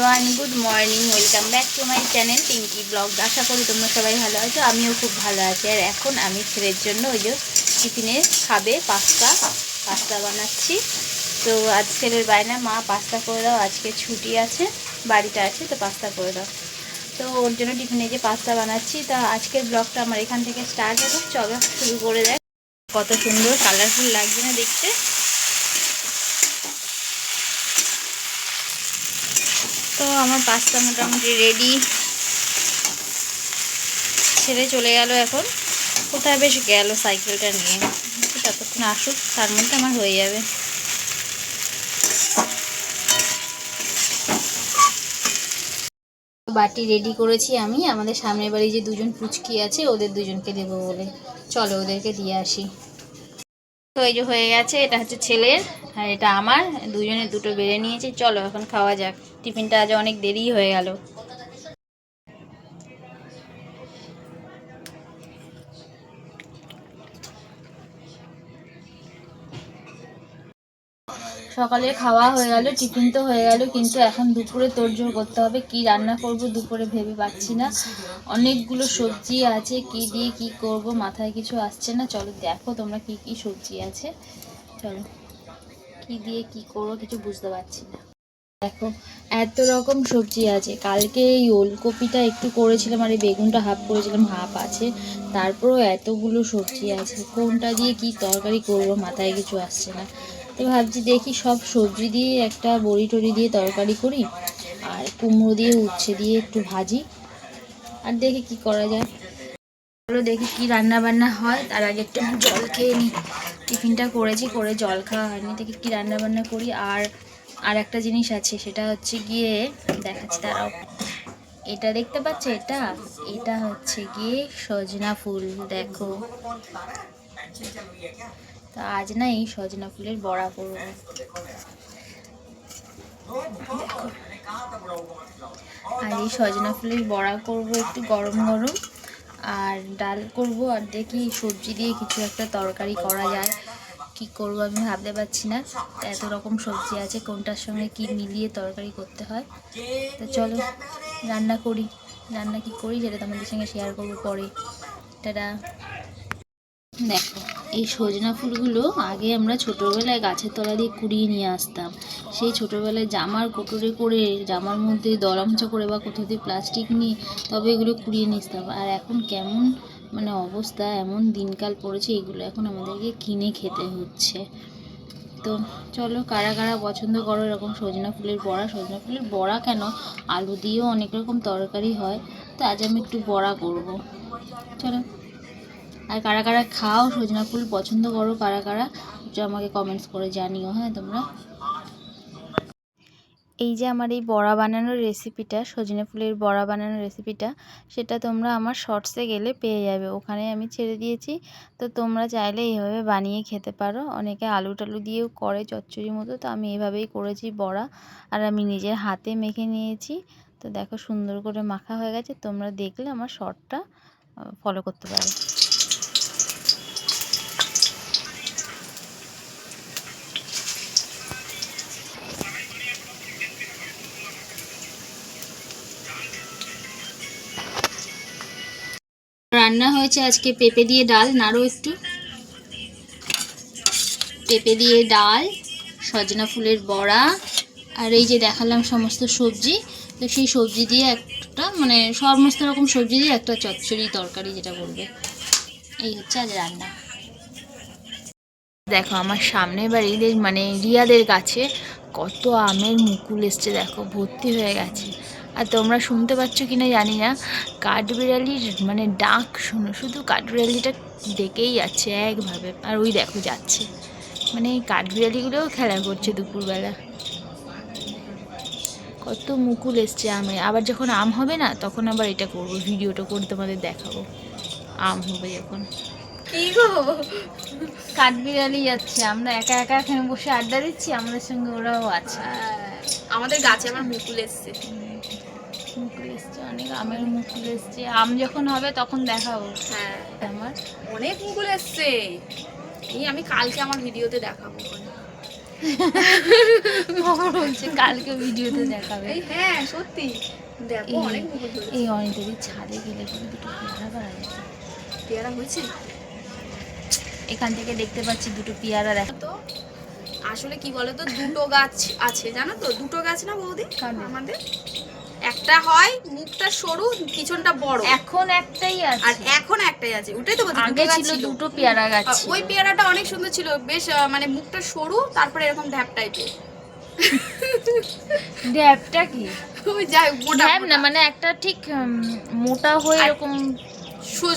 Everyone good morning welcome back to my channel Pinky blog আশা করি তোমরা সবাই ভালো আছো, আমিও খুব ভালো আছি। আর এখন আমি ছেলের জন্য ওই যে টিফিনে খাবে পাস্তা পাস্তা বানাচ্ছি। তো আজ ছেলের বাইনা মা পাস্তা করে দাও, আজকে ছুটি আছে, বাড়িতে আছে, তো পাস্তা করে দাও। তো ওর জন্য টিফিনে যে পাস্তা বানাচ্ছি, তা আজকের ব্লগটা আমার এখান থেকে স্টার্ট হবে। চলো শুরু করে দেয় কত সুন্দর কালারফুল লাগছে না দেখতে। তো আমার পাস্তা মোটামুটি রেডি ছেড়ে চলে গেল এখন। কোথায় বেশ গেল সাইকেলটা নিয়ে। ততক্ষণ আসুক, তার মধ্যে আমার হয়ে যাবে। বাটি রেডি করেছি আমি। আমাদের সামনের বাড়ি যে দুজন পুচকি আছে, ওদের দুজনকে দেবো বলে। চলো ওদেরকে দিয়ে আসি। তো এই যে হয়ে গেছে, এটা হচ্ছে ছেলের আর এটা আমার। দুজনে দুটো বেড়ে নিয়েছে। চলো এখন খাওয়া যাক। টিফিনটা আজ অনেক দেরি হয়ে গেল। সকালে খাওয়া হয়ে গেল, টিফিন তো হয়ে গেল, কিন্তু এখন দুপুরে তোড়জোড় করতে হবে, কি রান্না করব দুপুরে ভেবে পাচ্ছি না। অনেকগুলো সবজি আছে, কি দিয়ে কি করব মাথায় কিছু আসছে না, চলো দেখো তোমরা কি কি সবজি আছে। চলো, কি দিয়ে কি করব কিছু বুঝতে পারছি না। দেখো, এত রকম সবজি আছে, কালকে এই ওলকপিটা একটু করেছিলাম আর এই বেগুনটা হাফ করেছিলাম, হাফ আছে, তারপরও এতগুলো সবজি আছে, কোনটা দিয়ে কি তরকারি করব মাথায় কিছু আসছে না। তো ভাবছি দেখি সব সবজি দিয়ে একটা বড়ি টড়ি দিয়ে তরকারি করি, আর কুমড়ো দিয়ে উচ্ছে দিয়ে একটু ভাজি, আর দেখি কি করা যায়। চলো দেখি কি রান্না বান্না হয়, তার আগে একটু জল খেয়ে নিই টিফিনটা করেছি, করে জল খাওয়া হয়নি, দেখি কি রান্না বান্না করি, আর আর একটা জিনিস আছে, সেটা হচ্ছে গিয়ে, দেখাচ্ছি তারাও এটা দেখতে পাচ্ছ এটা? এটা হচ্ছে গিয়ে সজনা ফুল, দেখো। তা আজ না এই সজনা ফুলের বড়া করব। আর এই সজনা ফুলের বড়া করব একটু গরম গরম, আর ডাল করব, আর দেখি সবজি দিয়ে কিছু একটা তরকারি করা যায়। কি করব আমি ভাবতে পারছি না এত রকম সবজি আছে, কোনটার সঙ্গে কি মিলিয়ে তরকারি করতে হয়। তো চলো, রান্না করি, রান্না কি করি যেটা তোমাদের সঙ্গে শেয়ার করব পরে। টাটা। দেখো, এই সজনা ফুলগুলো আগে আমরা ছোটোবেলায় গাছের তলা দিয়ে কুড়িয়ে নিয়ে আসতাম। সেই ছোটোবেলায় জামার কোটরে করে, জামার মধ্যে দলামচা করে বা কোথাও দিয়ে প্লাস্টিক নিয়ে তবে এগুলো কুড়িয়ে নিয়ে আসতাম। আর এখন কেমন মানে অবস্থা, এমন দিনকাল পড়েছে, এগুলো এখন আমাদেরকে কিনে খেতে হচ্ছে। তো চলো, কারা কারা পছন্দ করো এরকম সজনা ফুলের বড়া? সজনা ফুলের বড়া কেন? আলু দিয়েও অনেক রকম তরকারি হয়, তো আজ আমি একটু বড়া করব। চলো। আর কারা কারা খাও সজনা ফুল পছন্দ করো, কারা কারা আমাকে কমেন্টস করে জানিও হ্যাঁ তোমরা? এই যে আমার এই বড়া বানানোর রেসিপিটা সজনে ফুলের বড়া বানানোর রেসিপিটা সেটা তোমরা আমার শর্টসে গেলে পেয়ে যাবে। ওখানে আমি ছেড়ে দিয়েছি। তো তোমরা চাইলে এইভাবে বানিয়ে খেতে পারো। অনেকে আলু টালু দিয়েও করে চচ্চড়ির মতো। তো আমি এভাবেই করেছি বড়া। আর আমি নিজের হাতে মেখে নিয়েছি। তো দেখো সুন্দর করে মাখা হয়ে গেছে। তোমরা দেখলে আমার শর্টটা ফলো করতে পারো। রান্না হয়েছে আজকে পেঁপে দিয়ে ডাল, নাড়ো একটু। পেঁপে দিয়ে ডাল, সজনা ফুলের বড়া, আর এই যে দেখালাম সমস্ত সবজি। তো সেই সবজি দিয়ে একটা মানে সমস্ত রকম সবজি দিয়ে একটা চচ্চড়ি তরকারি যেটা বলবে। এই হচ্ছে আজ রান্না। দেখো আমার সামনে বাড়িদের মানে রিয়াদের গাছে কত আমের মুকুল এসছে, দেখো, ভর্তি হয়ে গেছে। আর তোমরা শুনতে পাচ্ছ কি না জানি না কাঠবিড়ালির মানে ডাক শোনো শুধু কাঠবিড়ালিটা ডেকেই যাচ্ছে একভাবে। আর ওই দেখো যাচ্ছে। মানে এই কাঠবিড়ালিগুলোও খেলা করছে দুপুরবেলা। কত মুকুল এসছে আমে। আবার যখন আম হবে না তখন আবার এটা করব ভিডিওটা করে তোমাদের দেখাবো। আম হবে যখন। কি গো? কাঠবিড়ালি যাচ্ছে। আমরা একা একা এখানে বসে আড্ডা দিচ্ছি আমাদের সঙ্গে ওরাও আছে। আমাদের গাছে আমার মুকুল এসছে। মুকুল এসছে অনেক আমের মুকুল এসছে। আম যখন হবে তখন দেখাবো। হ্যাঁ। আমার। অনেক মুকুল এসছে। এই আমি কালকে আমার ভিডিওতে দেখাবো বলছে কালকে ভিডিওতে দেখাবে। হ্যাঁ সত্যি। দেখো এই- অনেক মুকুল এই অনিতাদি ছাদে গেলে পরে দুটো পেয়ারা পাওয়া যেত পেয়ারা হয়েছে? এখান থেকে দেখতে পাচ্ছি দুটো পেয়ারা দেখা তো আসলে কি বলতো? দুটো গাছ আছে জানো তো? দুটো গাছ না বৌদি? আমাদের? একটা হয় মুখটা সরু পিছনটা বড়। এখন একটাই আছে। আর এখন একটাই আছে ওটাই তো আগে ছিল দুটো পেয়ারা গাছ ওই পেয়ারাটা অনেক সুন্দর ছিল বেশ মানে মুখটা সরু তারপরে এরকম ঢ্যাপ টাইপের। ড্যাবটা কি? ওই যাই মোটা না মানে একটা ঠিক মোটা হয়ে এরকম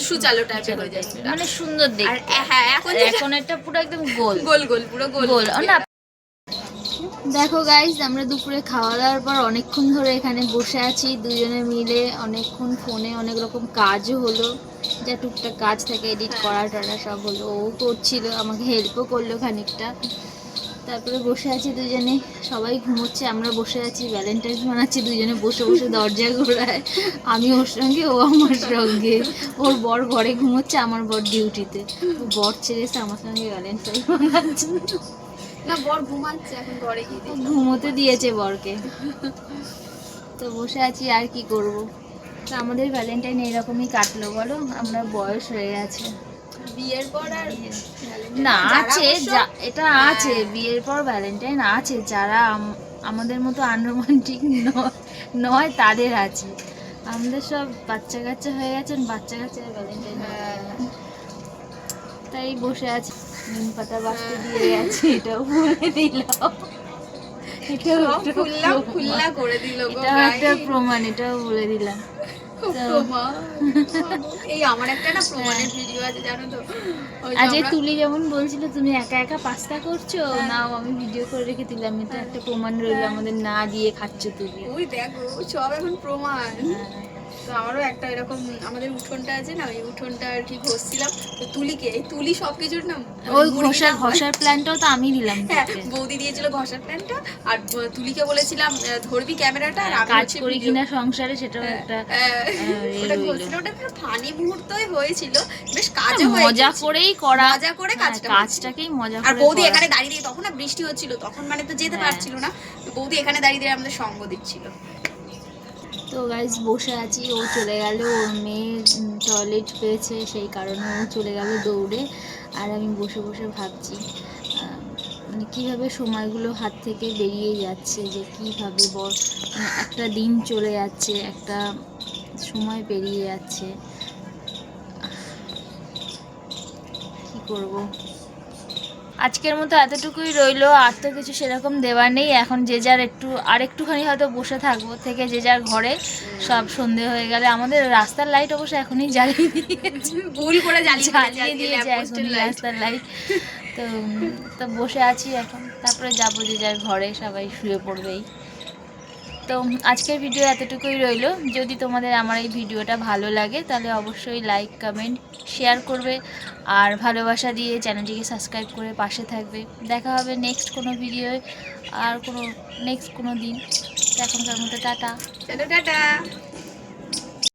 সুচালো টাইপের হয়ে যায় মানে সুন্দর দেখতে। হ্যাঁ এখন এখন এটা পুরো একদম গোল। গোল গোল পুরো গোল। গোল। না দেখো গাইজ আমরা দুপুরে খাওয়া দাওয়ার পর অনেকক্ষণ ধরে এখানে বসে আছি। দুজনে মিলে অনেকক্ষণ ফোনে অনেক রকম কাজও হলো। যা টুকটাক কাজ থাকে এডিট করা টরা সব হলো। ও করছিল আমাকে হেল্পও করল খানিকটা। তারপরে বসে আছি দুজনে সবাই ঘুমোচ্ছে আমরা বসে আছি। ভ্যালেন্টাইন্স বানাচ্ছি দুজনে বসে বসে দরজা ঘোরায়। আমি ওর সঙ্গে ও আমার সঙ্গে। ওর বর ঘরে ঘুমোচ্ছে আমার বর ডিউটিতে বর ছেড়ে এসে আমার সঙ্গে ভ্যালেন্টাইন্স বানাচ্ছে না বর ঘুমাচ্ছে এখন ঘরে গিয়ে ঘুমোতে দিয়েছে বরকে। তো বসে আছি আর কি করব? তো আমাদের ভ্যালেন্টাইন এরকমই কাটলো বলো? আমরা বয়স হয়ে গেছে। বিয়ের পর আর না আছে এটা। আছে বিয়ের পর ভ্যালেন্টাইন আছে যারা আমাদের মতো আনরোমান্টিক নয় তাদের আছে। আমাদের সব বাচ্চা কাচ্চা হয়ে গেছেন বাচ্চা কাচ্চা ভ্যালেন্টাইন। তাই বসে আছি। নিম পাতা বাঁচতে দিয়ে গেছে এটাও বলে দিলাম একটা প্রমাণ। বলে দিলাম না আজকে তুলি যেমন বলছিল তুমি একা একা পাস্তা করছ? হ্যাঁ। নাও আমি ভিডিও করে রেখে দিলাম এটা একটা প্রমাণ রইল আমাদের না দিয়ে খাচ্ছ তুমি। ওই দেখো সব এখন প্রমাণ। হ্যাঁ। তো আমারও একটা এরকম আমাদের উঠোনটা আছে না ওই উঠোনটা আর কি ঘষছিলাম। তো তুলিকে এই তুলি সবকিছুর না ওই ঘষার ঘষার প্ল্যানটাও তো আমি দিলাম হ্যাঁ বৌদি দিয়েছিল ঘষার প্ল্যানটা আর তুলিকে বলেছিলাম ধরবি ক্যামেরাটা আর আমি কাজ করি কিনা সংসারে সেটাও একটা হ্যাঁ, ওটা। ঘষছিল ওটা একটা ফানি মুহূর্তই হয়েছিল। বেশ কাজও হয়ে মজা করেই করা। মজা করে হ্যাঁ, কাজটা কাজটাকেই মজা আর বৌদি এখানে দাঁড়িয়ে তখন না বৃষ্টি হচ্ছিল তখন মানে তো যেতে হ্যাঁ। পারছিল না। তো বৌদি এখানে দাঁড়িয়ে দিয়ে আমাদের সঙ্গ দিচ্ছিল। তো গাইজ বসে আছি। ও চলে গেল ওর মেয়ে টয়লেট পেয়েছে, সেই কারণে ও চলে গেল দৌড়ে। আর আমি বসে বসে ভাবছি মানে কীভাবে সময়গুলো হাত থেকে বেরিয়ে যাচ্ছে, যে কীভাবে বর মানে একটা দিন চলে যাচ্ছে, একটা সময় পেরিয়ে যাচ্ছে। কি করব? আজকের মতো এতটুকুই রইল আর তো কিছু সেরকম দেওয়ার নেই। এখন যে যার একটু আর একটুখানি হয়তো বসে থাকব থেকে যে যার ঘরে সব সন্ধে হয়ে গেলে। আমাদের রাস্তার লাইট অবশ্য এখনই জ্বালিয়ে দিয়েছে। ভুল করে জ্বালিয়ে দিয়েছে এখন রাস্তার লাইট তো তো বসে আছি এখন। তারপরে যাব যে যার ঘরে সবাই শুয়ে পড়বেই। তো আজকের ভিডিও এতটুকুই রইল। যদি তোমাদের আমার এই ভিডিওটা ভালো লাগে, তাহলে অবশ্যই লাইক কমেন্ট শেয়ার করবে আর ভালোবাসা দিয়ে চ্যানেলটিকে সাবস্ক্রাইব করে পাশে থাকবে। দেখা হবে নেক্সট কোনো ভিডিওয় আর কোনো নেক্সট কোনো দিন। এখনকার মতো টাটা। টাটা।